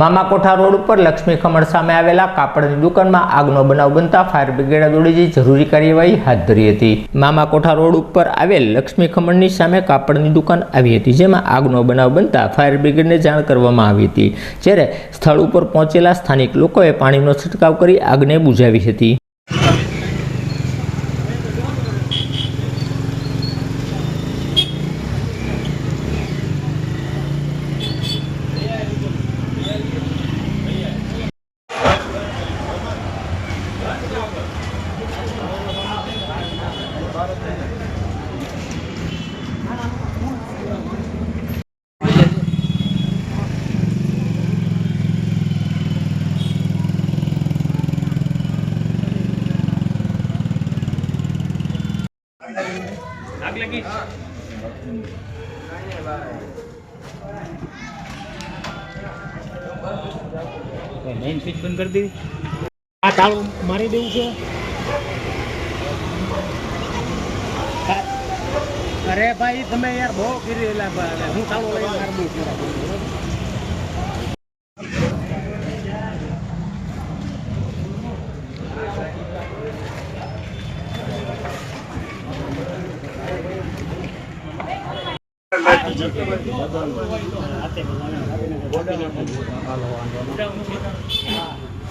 મામા કોઠા રોડ ઉપર લક્ષ્મી ખમણ સામે આવેલા કાપડની દુકાનમાં આગનો બનાવ બનતા ફાયર બ્રિગેડે દોડી જરૂરી કાર્યવાહી હાથ ધરી હતી. મામા કોઠા રોડ ઉપર આવેલ લક્ષ્મી ખમણની સામે કાપડની દુકાન આવી હતી, જેમાં આગનો બનાવ બનતા ફાયર બ્રિગેડને જાણ કરવામાં આવી હતી, જ્યારે સ્થળ ઉપર પહોંચેલા સ્થાનિક લોકોએ પાણીનો છંટકાવ કરી આગને બુઝાવી હતી. મેઇન સ્વિચ બંધ કરી દેવી આ તાળું મારી દેવું છે? અરે ભાઈ તમે યાર બહુ કરી રહેલા હું તાળું લઈને મારે કરાવું.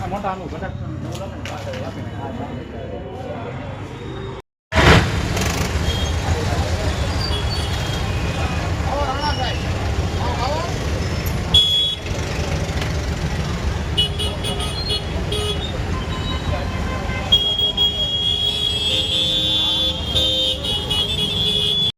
મોટા આનું ઘટક.